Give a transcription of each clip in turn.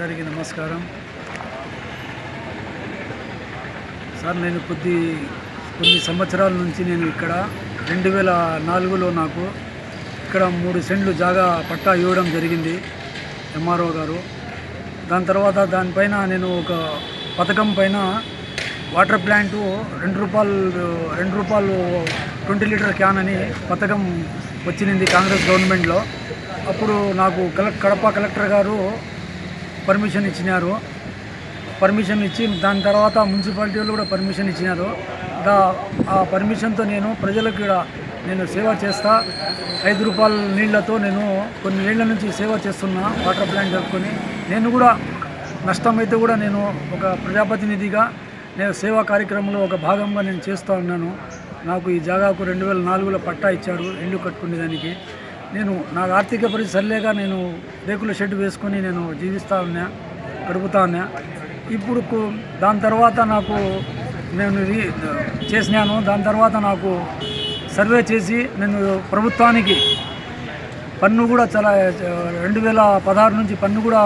అందరికీ నమస్కారం. సార్ నేను కొద్ది కొన్ని సంవత్సరాల నుంచి నేను ఇక్కడ రెండు వేల నాలుగులో నాకు ఇక్కడ మూడు సెంట్లు జాగా పట్టా ఇవ్వడం జరిగింది ఎంఆర్ఓ గారు. దాని తర్వాత దానిపైన నేను ఒక పథకం పైన వాటర్ ప్లాంటు రెండు రూపాయలు రెండు రూపాయలు ట్వంటీ లీటర్ క్యాన్ అని పథకం వచ్చింది కాంగ్రెస్ గవర్నమెంట్లో. అప్పుడు నాకు కలెక్ట్ కడప కలెక్టర్ గారు పర్మిషన్ ఇచ్చినారు. పర్మిషన్ ఇచ్చి దాని తర్వాత మున్సిపాలిటీ వాళ్ళు కూడా పర్మిషన్ ఇచ్చినారు. దా ఆ పర్మిషన్తో నేను ప్రజలకు ఇక్కడ నేను సేవ చేస్తా. ఐదు రూపాయల నీళ్ళతో నేను కొన్ని ఏళ్ళ నుంచి సేవ చేస్తున్నా వాటర్ ప్లాంట్ జరుపుకొని నేను కూడా నష్టమైతే కూడా నేను ఒక ప్రజాప్రతినిధిగా నేను సేవా కార్యక్రమంలో ఒక భాగంగా నేను చేస్తూ ఉన్నాను. నాకు ఈ జాగాకు రెండు వేల నాలుగులో పట్టా ఇచ్చారు ఇల్లు కట్టుకునేదానికి. నేను నా ఆర్థిక పరిస్థితి సరిలేక నేను రేకుల షెడ్ వేసుకొని నేను జీవిస్తా ఉన్నా గడుపుతా ఉన్నా. ఇప్పుడు దాని తర్వాత నాకు నేను చేసినాను. దాని తర్వాత నాకు సర్వే చేసి నేను ప్రభుత్వానికి పన్ను కూడా చాలా రెండు వేల పదహారు నుంచి పన్ను కూడా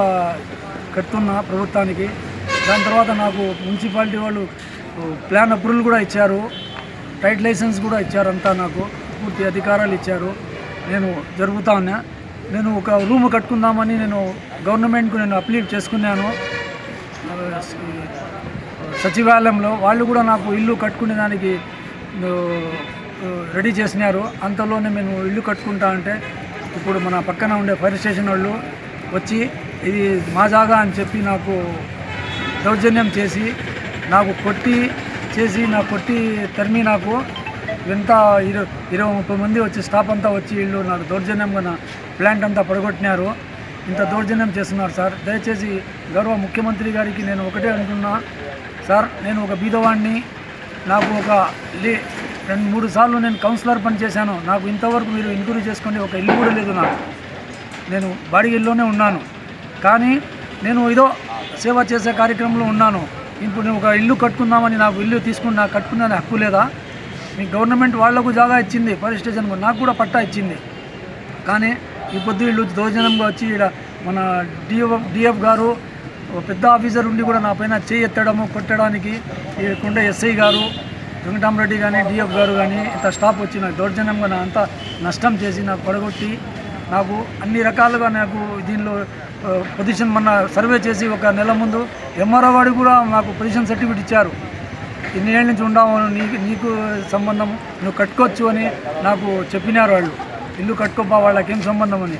కడుతున్నా ప్రభుత్వానికి. దాని తర్వాత నాకు మున్సిపాలిటీ వాళ్ళు ప్లాన్ అప్రూవల్ కూడా ఇచ్చారు. టైట్ లైసెన్స్ కూడా ఇచ్చారు అంతా నాకు. పూర్తి అధికారాలు ఇచ్చారు. నేను జరుగుతా ఉన్నా. నేను ఒక రూమ్ కట్టుకుందామని నేను గవర్నమెంట్కు నేను అప్లై చేసుకున్నాను. సచివాలయంలో వాళ్ళు కూడా నాకు ఇల్లు కట్టుకునే దానికి రెడీ చేసినారు. అంతలోనే మేము ఇల్లు కట్టుకుంటా అంటే ఇప్పుడు మన పక్కన ఉండే ఫైర్ స్టేషన్ వాళ్ళు వచ్చి ఇది మా జాగా అని చెప్పి నాకు దౌర్జన్యం చేసి నాకు కొట్టి చేసి నా కొట్టి తరిమి నాకు ఎంత ఇరవై ఇరవై ముప్పై మంది వచ్చి స్టాఫ్ అంతా వచ్చి వీళ్ళు నాకు దౌర్జన్యంగా ప్లాంట్ అంతా పడగొట్టినారు. ఇంత దౌర్జన్యం చేస్తున్నారు సార్. దయచేసి గౌరవ ముఖ్యమంత్రి గారికి నేను ఒకటే అనుకున్నా. సార్ నేను ఒక బీదవాడిని నాకు ఒక లీ రెండు మూడు సార్లు నేను కౌన్సిలర్ పని చేశాను. నాకు ఇంతవరకు మీరు ఎంక్వైరీ చేసుకోండి ఒక ఇల్లు కూడా లేదు నాకు. నేను బాడిగిల్లోనే ఉన్నాను. కానీ నేను ఏదో సేవ చేసే కార్యక్రమంలో ఉన్నాను. ఇప్పుడు నేను ఒక ఇల్లు కట్టుకుందామని నాకు ఇల్లు తీసుకుని నాకు కట్టుకునే హక్కు లేదా? మీ గవర్నమెంట్ వాళ్ళకు జాగా ఇచ్చింది పోలీస్ స్టేషన్కు నాకు కూడా పట్టా ఇచ్చింది. కానీ ఈ పొద్దు వీళ్ళు దౌర్జన్యంగా వచ్చి ఇక్కడ మన డిఎఫ్ డిఎఫ్ గారు పెద్ద ఆఫీసర్ ఉండి కూడా నా పైన చేయి ఎత్తడము కొట్టడానికి ఈ కుండ ఎస్ఐ గారు వెంకటరామరెడ్డి కానీ డిఎఫ్ గారు కానీ ఇంత స్టాఫ్ వచ్చి నాకు దౌర్జన్యంగా నా అంతా నష్టం చేసి నాకు పడగొట్టి నాకు అన్ని రకాలుగా నాకు దీనిలో పొజిషన్ మొన్న సర్వే చేసి ఒక నెల ముందు ఎంఆర్ఓ వాడు కూడా నాకు పొజిషన్ సర్టిఫికేట్ ఇచ్చారు. ఇన్ని ఏళ్ళ నుంచి ఉండవు నీకు నీకు సంబంధం నువ్వు కట్టుకోవచ్చు అని నాకు చెప్పినారు వాళ్ళు. ఇల్లు కట్టుకోపా వాళ్ళకేం సంబంధం అని.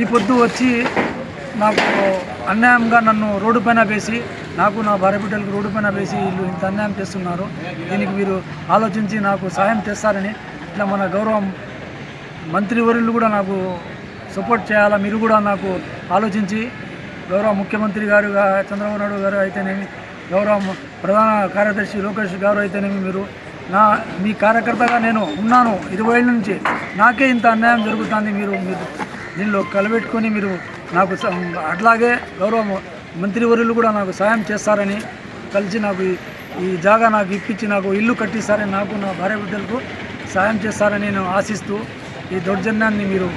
ఈ పొద్దు వచ్చి నాకు అన్యాయంగా నన్ను రోడ్డు పైన వేసి నాకు నా భార్య బిడ్డలకు రోడ్డు పైన వేసి వీళ్ళు ఇంత అన్యాయం చేస్తున్నారు. దీనికి మీరు ఆలోచించి నాకు సహాయం చేస్తారని ఇట్లా మన గౌరవం మంత్రివర్యులు కూడా నాకు సపోర్ట్ చేయాలా మీరు కూడా నాకు ఆలోచించి గౌరవ ముఖ్యమంత్రి గారు చంద్రబాబు నాయుడు గారు అయితేనేమి గౌరవ ప్రధాన కార్యదర్శి లోకేష్ గారు అయితేనేమి మీరు? నా మీ కార్యకర్తగా నేను ఉన్నాను ఇరవై ఏళ్ళ నుంచి. నాకే ఇంత అన్యాయం జరుగుతుంది. మీరు మీరు దీనిలో కలబెట్టుకొని మీరు నాకు అట్లాగే గౌరవ మంత్రివర్యులు కూడా నాకు సాయం చేస్తారని కలిసి నాకు ఈ- ఈ జాగా నాకు ఇప్పించి నాకు ఇల్లు కట్టిస్తారని నాకు నా భార్య బిడ్డలకు సాయం చేస్తారని నేను ఆశిస్తూ ఈ దౌర్జన్యాన్ని మీరు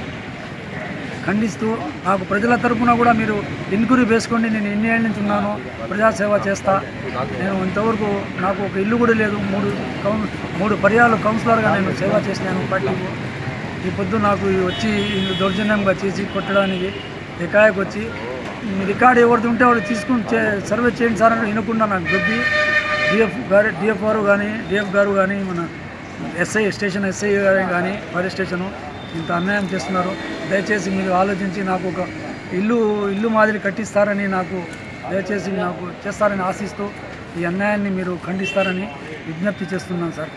ఖండిస్తూ నాకు ప్రజల తరఫున కూడా మీరు ఎన్క్వైరీ వేసుకోండి నేను ఎన్ని ఏళ్ళ నుంచి ఉన్నాను ప్రజాసేవ చేస్తా. నేను ఇంతవరకు నాకు ఒక ఇల్లు కూడా లేదు మూడు కౌన్ మూడు పర్యాలు కౌన్సిలర్గా నేను సేవ చేసినాను పార్టీకి ఈ పొద్దు నాకు వచ్చి దౌర్జన్యంగా చేసి కొట్టడానికి ఎకాయకు వచ్చి మీ రికార్డు ఎవరిది ఉంటే వాళ్ళు తీసుకుని సర్వే చేయండి సార్ అని వినకుండా నాకు దొబ్బి డిఎఫ్ గారు డిఎఫ్ గారు కానీ డిఎఫ్ గారు కానీ మన ఎస్ఐ స్టేషన్ ఎస్ఐ గారు కానీ ఫైర్ స్టేషను ఇంత అన్యాయం చేస్తున్నారు. దయచేసి మీరు ఆలోచించి నాకు ఒక ఇల్లు ఇల్లు మాదిరి కట్టిస్తారని నాకు దయచేసి నాకు చేస్తారని ఆశిస్తూ ఈ అన్యాయాన్ని మీరు ఖండిస్తారని విజ్ఞప్తి చేస్తున్నాను సార్.